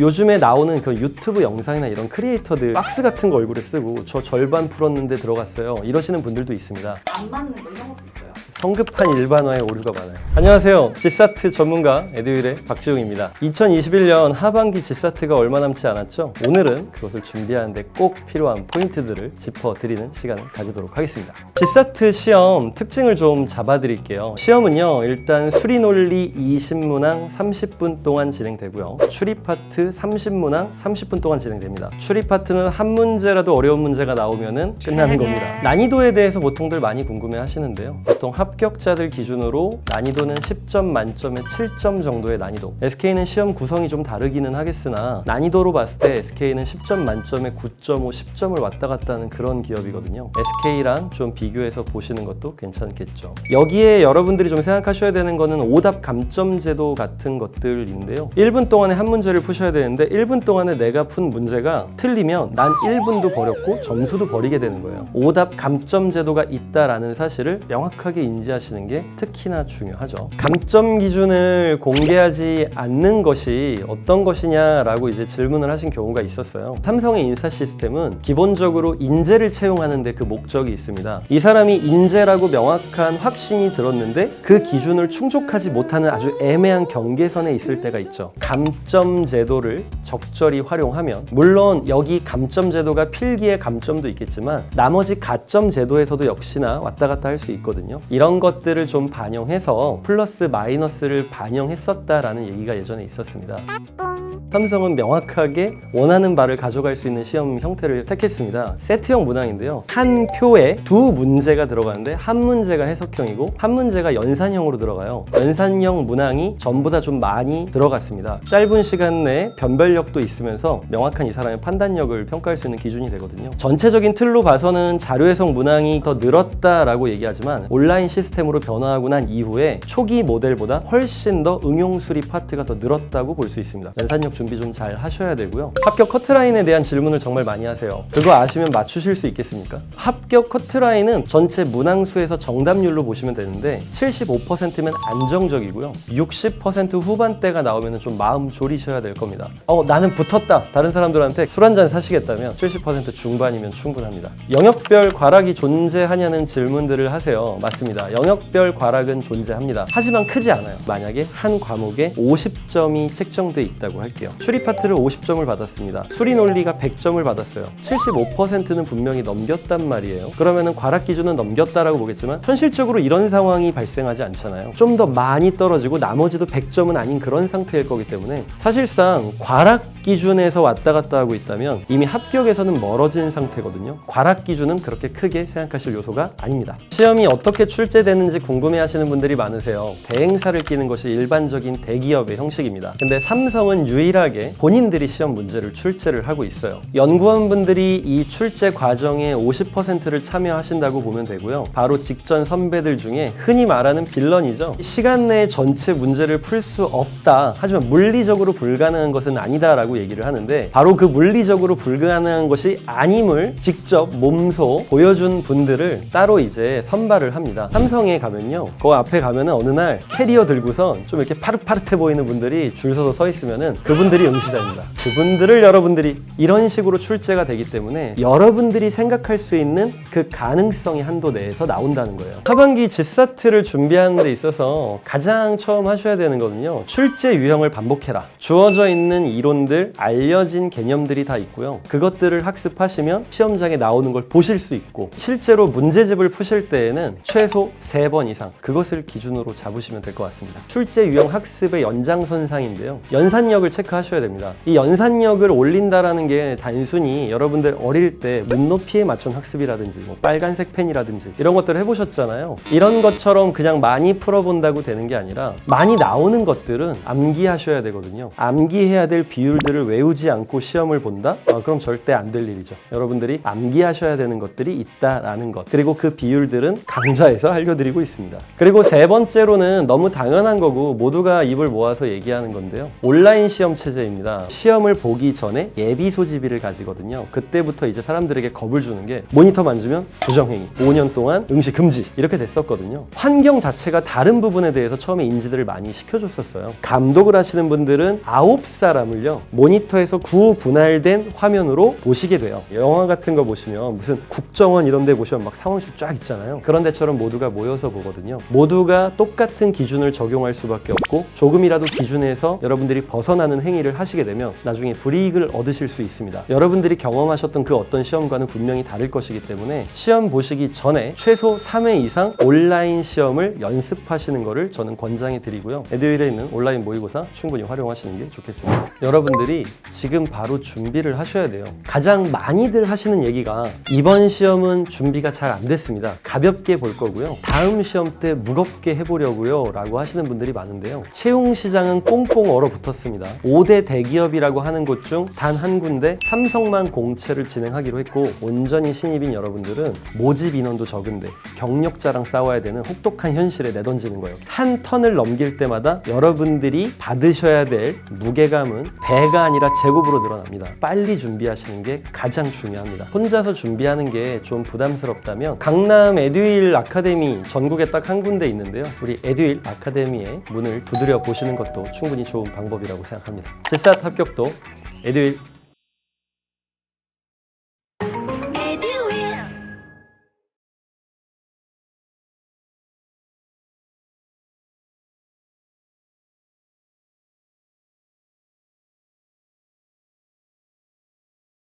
요즘에 나오는 그 유튜브 영상이나 이런 크리에이터들 박스 같은 거 얼굴에 쓰고 저 절반 풀었는데 들어갔어요. 이러시는 분들도 있습니다. 안 맞는 거 이런 것도 있어요. 성급한 일반화에 오류가 많아요. 안녕하세요. 지사트 전문가 에듀윌의 박지웅입니다. 2021년 하반기 지사트가 얼마 남지 않았죠? 오늘은 그것을 준비하는데 꼭 필요한 포인트들을 짚어드리는 시간을 가지도록 하겠습니다. 지사트 시험 특징을 좀 잡아드릴게요. 시험은요, 일단 수리 논리 20문항 30분 동안 진행되고요. 추리 파트 30문항 30분 동안 진행됩니다. 추리 파트는 한 문제라도 어려운 문제가 나오면은 끝나는 겁니다. 난이도에 대해서 보통들 많이 궁금해 하시는데요. 보통 합 격자들 기준으로 난이도는 10점 만점에 7점 정도의 난이도. SK는 시험 구성이 좀 다르기는 하겠으나 난이도로 봤을 때 SK는 10점 만점에 9.5, 10점을 왔다 갔다 하는 그런 기업이거든요. SK랑 좀 비교해서 보시는 것도 괜찮겠죠. 여기에 여러분들이 좀 생각하셔야 되는 거는 오답 감점 제도 같은 것들인데요. 1분 동안에 한 문제를 푸셔야 되는데 1분 동안에 내가 푼 문제가 틀리면 난 1분도 버렸고 점수도 버리게 되는 거예요. 오답 감점 제도가 있다라는 사실을 명확하게 인 지하시는 게 특히나 중요하죠. 감점 기준을 공개하지 않는 것이 어떤 것이냐라고 이제 질문을 하신 경우가 있었어요. 삼성의 인사 시스템은 기본적으로 인재를 채용하는데 그 목적이 있습니다. 이 사람이 인재라고 명확한 확신이 들었는데 그 기준을 충족하지 못하는 아주 애매한 경계선에 있을 때가 있죠. 감점 제도를 적절히 활용하면 물론 여기 감점 제도가 필기의 감점도 있겠지만 나머지 가점 제도에서도 역시나 왔다 갔다 할 수 있거든요. 이런 것들을 좀 반영해서 플러스 마이너스를 반영했었다라는 얘기가 예전에 있었습니다. 삼성은 명확하게 원하는 바를 가져갈 수 있는 시험 형태를 택했습니다. 세트형 문항인데요. 한 표에 두 문제가 들어가는데 한 문제가 해석형이고 한 문제가 연산형으로 들어가요. 연산형 문항이 전부 다 좀 많이 들어갔습니다. 짧은 시간 내에 변별력도 있으면서 명확한 이 사람의 판단력을 평가할 수 있는 기준이 되거든요. 전체적인 틀로 봐서는 자료 해석 문항이 더 늘었다라고 얘기하지만 온라인 시스템으로 변화하고 난 이후에 초기 모델보다 훨씬 더 응용 수리 파트가 더 늘었다고 볼 수 있습니다. 연산력 준비 좀 잘 하셔야 되고요. 합격 커트라인에 대한 질문을 정말 많이 하세요. 그거 아시면 맞추실 수 있겠습니까? 합격 커트라인은 전체 문항수에서 정답률로 보시면 되는데 75%면 안정적이고요. 60% 후반대가 나오면 좀 마음 졸이셔야 될 겁니다. 어, 나는 붙었다. 다른 사람들한테 술 한 잔 사시겠다면 70% 중반이면 충분합니다. 영역별 과락이 존재하냐는 질문들을 하세요. 맞습니다. 영역별 과락은 존재합니다. 하지만 크지 않아요. 만약에 한 과목에 50점이 책정돼 있다고 할게요. 추리 파트를 50점을 받았습니다. 수리 논리가 100점을 받았어요. 75%는 분명히 넘겼단 말이에요. 그러면은 과락 기준은 넘겼다라고 보겠지만 현실적으로 이런 상황이 발생하지 않잖아요. 좀 더 많이 떨어지고 나머지도 100점은 아닌 그런 상태일 거기 때문에 사실상 과락 기준에서 왔다 갔다 하고 있다면 이미 합격에서는 멀어진 상태거든요. 과락 기준은 그렇게 크게 생각하실 요소가 아닙니다. 시험이 어떻게 출제되는지 궁금해 하시는 분들이 많으세요. 대행사를 끼는 것이 일반적인 대기업의 형식입니다. 근데 삼성은 유일 하게 본인들이 시험 문제를 출제를 하고 있어요. 연구원분들이 이 출제 과정에 50%를 참여하신다고 보면 되고요. 바로 직전 선배들 중에 흔히 말하는 빌런이죠. 시간 내에 전체 문제를 풀 수 없다. 하지만 물리적으로 불가능한 것은 아니다라고 얘기를 하는데 바로 그 물리적으로 불가능한 것이 아님을 직접 몸소 보여준 분들을 따로 이제 선발을 합니다. 삼성에 가면요. 그 앞에 가면은 어느 날 캐리어 들고선 좀 이렇게 파릇파릇해 보이는 분들이 줄 서서 서 있으면은 그분 들이 응시자입니다. 그분들을 여러분들이 이런 식으로 출제가 되기 때문에 여러분들이 생각할 수 있는 그 가능성의 한도 내에서 나온다는 거예요. 하반기 지사트를 준비하는 데 있어서 가장 처음 하셔야 되는 거는요. 출제 유형을 반복해라. 주어져 있는 이론들, 알려진 개념들이 다 있고요. 그것들을 학습하시면 시험장에 나오는 걸 보실 수 있고 실제로 문제집을 푸실 때에는 최소 세번 이상 그것을 기준으로 잡으시면 될 것 같습니다. 출제 유형 학습의 연장선상인데요. 연산력을 체크하 셔야 됩니다. 이 연산력을 올린다라는 게 단순히 여러분들 어릴 때 눈높이에 맞춘 학습이라든지 뭐 빨간색 펜이라든지 이런 것들을 해보셨잖아요. 이런 것처럼 그냥 많이 풀어본다고 되는 게 아니라 많이 나오는 것들은 암기하셔야 되거든요. 암기해야 될 비율들을 외우지 않고 시험을 본다? 어, 그럼 절대 안 될 일이죠. 여러분들이 암기하셔야 되는 것들이 있다라는 것. 그리고 그 비율들은 강좌에서 알려드리고 있습니다. 그리고 세 번째로는 너무 당연한 거고 모두가 입을 모아서 얘기하는 건데요. 온라인 시험 체제 체제입니다. 시험을 보기 전에 예비 소지비를 가지거든요. 그때부터 이제 사람들에게 겁을 주는 게 모니터 만지면 부정행위, 5년 동안 응시 금지 이렇게 됐었거든요. 환경 자체가 다른 부분에 대해서 처음에 인지들을 많이 시켜줬었어요. 감독을 하시는 분들은 아홉 사람을요 모니터에서 구 분할된 화면으로 보시게 돼요. 영화 같은 거 보시면 무슨 국정원 이런 데 보시면 막 상황실 쫙 있잖아요. 그런 데처럼 모두가 모여서 보거든요. 모두가 똑같은 기준을 적용할 수밖에 없고 조금이라도 기준에서 여러분들이 벗어나는 행위 를 하시게 되면 나중에 불이익을 얻으실 수 있습니다. 여러분들이 경험하셨던 그 어떤 시험과는 분명히 다를 것이기 때문에 시험 보시기 전에 최소 3회 이상 온라인 시험을 연습하시는 것을 저는 권장해 드리고요. 에듀윌에 있는 온라인 모의고사 충분히 활용하시는 게 좋겠습니다. 여러분들이 지금 바로 준비를 하셔야 돼요. 가장 많이들 하시는 얘기가 이번 시험은 준비가 잘 안 됐습니다. 가볍게 볼 거고요. 다음 시험 때 무겁게 해보려고요. 라고 하시는 분들이 많은데요. 채용 시장은 꽁꽁 얼어붙었습니다. 5대 대기업이라고 하는 곳 중 단 한 군데 삼성만 공채를 진행하기로 했고 온전히 신입인 여러분들은 모집 인원도 적은데 경력자랑 싸워야 되는 혹독한 현실에 내던지는 거예요. 한 턴을 넘길 때마다 여러분들이 받으셔야 될 무게감은 배가 아니라 제곱으로 늘어납니다. 빨리 준비하시는 게 가장 중요합니다. 혼자서 준비하는 게 좀 부담스럽다면 강남 에듀윌 아카데미 전국에 딱 한 군데 있는데요. 우리 에듀윌 아카데미의 문을 두드려 보시는 것도 충분히 좋은 방법이라고 생각합니다. 제삿 합격도 에듀윌